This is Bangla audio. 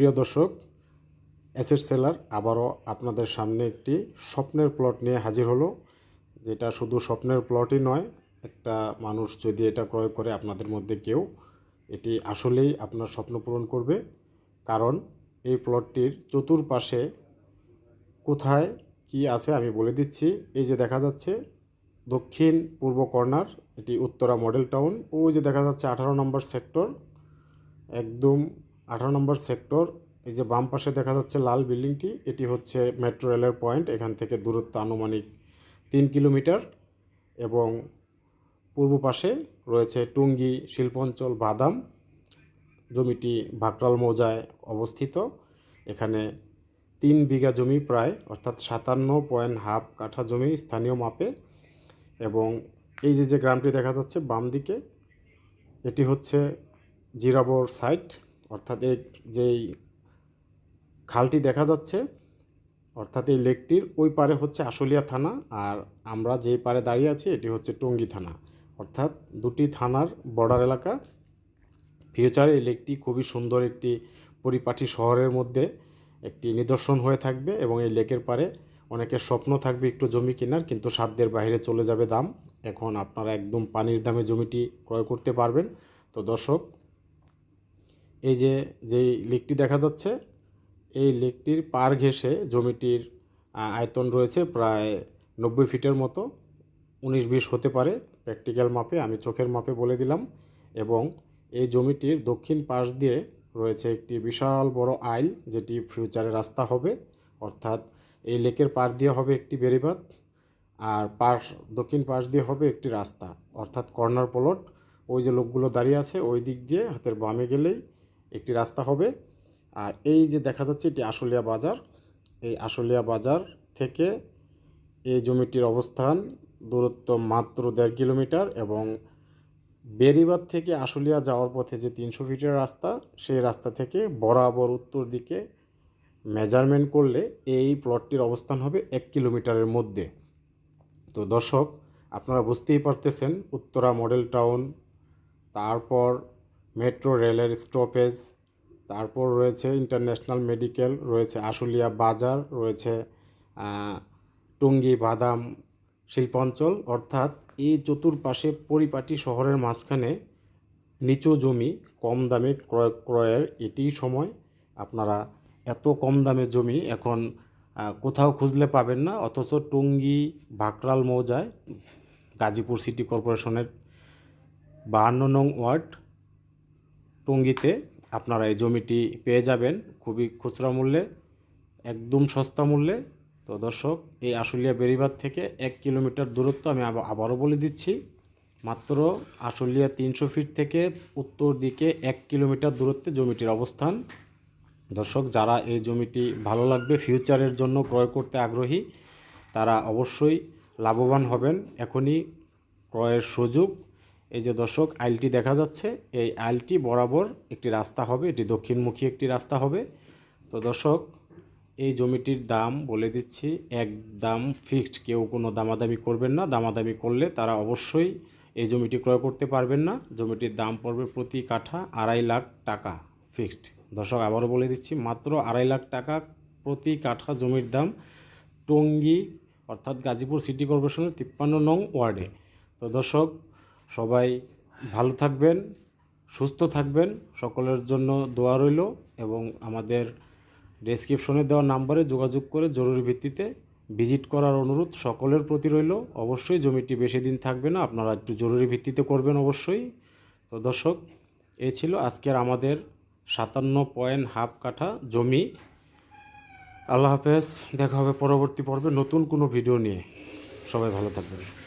প্রিয় দর্শক অ্যাসেট সেলার আবারও আপনাদের সামনে একটি স্বপ্নের প্লট নিয়ে হাজির হলো, যেটা শুধু স্বপ্নের প্লটই নয়, একটা মানুষ যদি এটা ক্রয় করে আপনাদের মধ্যে কেউ, এটি আসলেই আপনার স্বপ্ন পূরণ করবে। কারণ এই প্লটটির চতুর্পাশে কোথায় কি আছে আমি বলে দিচ্ছি। এই যে দেখা যাচ্ছে, দক্ষিণ পূর্ব কর্নার, এটি উত্তরা মডেল টাউন। ওই যে দেখা যাচ্ছে, আঠারো নম্বর সেক্টর, একদম আঠারো নম্বর সেক্টর, এই যে বাম পাশে দেখা যাচ্ছে লাল বিল্ডিংটি, এটি হচ্ছে মেট্রো রেলের পয়েন্ট, এখান থেকে দূরত্ব আনুমানিক তিন কিলোমিটার এবং পূর্ব পাশে রয়েছে টুঙ্গি শিল্পাঞ্চল বাদাম, জমিটি ভাকরাল মৌজায় অবস্থিত। এখানে তিন বিঘা জমি প্রায়, অর্থাৎ সাতান্ন পয়েন্ট হাফ কাঠা জমি স্থানীয় মাপে এবং এই যে যে গ্রামটি দেখা যাচ্ছে বাম দিকে এটি হচ্ছে জিরাবর সাইট। অর্থাৎ এই যেই খালটি দেখা যাচ্ছে, অর্থাৎ এই লেকটির ওই পারে হচ্ছে আশুলিয়া থানা আর আমরা যেই পারে দাঁড়িয়ে আছি এটি হচ্ছে টঙ্গী থানা। অর্থাৎ দুটি থানার বর্ডার এলাকা। ফিউচারে এই লেকটি খুবই সুন্দর একটি পরিপাটি শহরের মধ্যে একটি নিদর্শন হয়ে থাকবে এবং এই লেকের পারে অনেকের স্বপ্ন থাকবে একটু জমি কেনার, কিন্তু সাধ্যের বাইরে চলে যাবে দাম। এখন আপনারা একদম পানির দামে জমিটি ক্রয় করতে পারবেন। তো দর্শক এই যে, যেই লেকটি দেখা যাচ্ছে, এই লেকটির পার ঘেঁষে জমিটির আয়তন রয়েছে প্রায় নব্বই ফিটের মতো, উনিশ বিশ হতে পারে। প্র্যাকটিক্যাল মাপে, আমি চোখের মাপে বলে দিলাম। এবং এই জমিটির দক্ষিণ পাশ দিয়ে রয়েছে একটি বিশাল বড় আইল, যেটি ফিউচারে রাস্তা হবে। অর্থাৎ এই লেকের পার দিয়ে হবে একটি বেড়িবাঁধ, আর পাশ, দক্ষিণ পাশ দিয়ে হবে একটি রাস্তা। অর্থাৎ কর্নার প্লট। ওই যে লোকগুলো দাঁড়িয়ে আছে, ওই দিক দিয়ে, হাতের বামে গেলেই একটি রাস্তা হবে। আর এই যে দেখা যাচ্ছে এটি আশুলিয়া বাজার। এই আশুলিয়া বাজার থেকে এই জমিটির অবস্থান দূরত্ব মাত্র দেড় কিলোমিটার এবং বেরিবাদ থেকে আশুলিয়া যাওয়ার পথে যে তিনশো ফিটের রাস্তা, সেই রাস্তা থেকে বরাবর উত্তর দিকে মেজারমেন্ট করলে এই প্লটটির অবস্থান হবে এক কিলোমিটারের মধ্যে। তো দর্শক, আপনারা বুঝতেই পারতেছেন, উত্তরা মডেল টাউন তারপর মেট্রো রেলের স্টপেজ, তারপর রয়েছে ইন্টারন্যাশনাল মেডিকেল, রয়েছে আশুলিয়া বাজার, রয়েছে টঙ্গী বাদাম শিল্পাঞ্চল, অর্থাৎ এই চতুর্পাশে পরিপাটি শহরের মাঝখানে নিচু জমি কম দামে ক্রয়, ক্রয়ের এটিই সময়। আপনারা এত কম দামে জমি এখন কোথাও খুঁজলে পাবেন না, অথচ টঙ্গী ভাকরাল মৌজায়, গাজীপুর সিটি কর্পোরেশনের বাহান্ন নং ওয়ার্ড টঙ্গীতে আপনারা এই জমিটি পেয়ে যাবেন খুবই খুচরা মূল্যে, একদম সস্তা মূল্যে। তো দর্শক, এই আশুলিয়া বেরিবাদ থেকে এক কিলোমিটার দূরত্ব আমি আবার আবারও বলে দিচ্ছি। মাত্র আশুলিয়া তিনশো ফিট থেকে উত্তর দিকে এক কিলোমিটার দূরত্বে জমিটির অবস্থান। দর্শক, যারা এই জমিটি ভালো লাগবে, ফিউচারের জন্য ক্রয় করতে আগ্রহী, তারা অবশ্যই লাভবান হবেন। এখনই ক্রয়ের সুযোগ এই যে দর্শক, আইলটি দেখা যাচ্ছে। এই আইলটি বরাবর একটি রাস্তা হবে, এটি দক্ষিণমুখী একটি রাস্তা হবে। তো দর্শক, এই জমিটির দাম বলে দিচ্ছি এক দাম ফিক্সড, কেউ কোনো দামাদামি করবেন না। দামাদামি করলে তারা অবশ্যই এই জমিটি ক্রয় করতে পারবেন না। জমিটির দাম পড়বে প্রতি কাঠা আড়াই লাখ টাকা ফিক্সড। দর্শক, আবারও বলে দিচ্ছি, মাত্র আড়াই লাখ টাকা প্রতি কাঠা জমির দাম টঙ্গী, অর্থাৎ গাজীপুর সিটি কর্পোরেশনের তিপ্পান্ন নং ওয়ার্ডে। তো দর্শক সবাই ভালো থাকবেন, সুস্থ থাকবেন। সকলের জন্য দোয়া রইল এবং আমাদের ডেসক্রিপশনে দেওয়া নাম্বারে যোগাযোগ করে জরুরি ভিত্তিতে ভিজিট করার অনুরোধ সকলের প্রতি রইল। অবশ্যই জমিটি বেশি দিন থাকবে না, আপনারা একটু জরুরি ভিত্তিতে করবেন অবশ্যই। তো দর্শক এই ছিল আজকের আমাদের সাতান্ন পয়েন্ট হাফ কাঠা জমি। আল্লাহ হাফেজ, দেখা হবে পরবর্তী পর্বে নতুন কোনো ভিডিও নিয়ে। সবাই ভালো থাকবেন।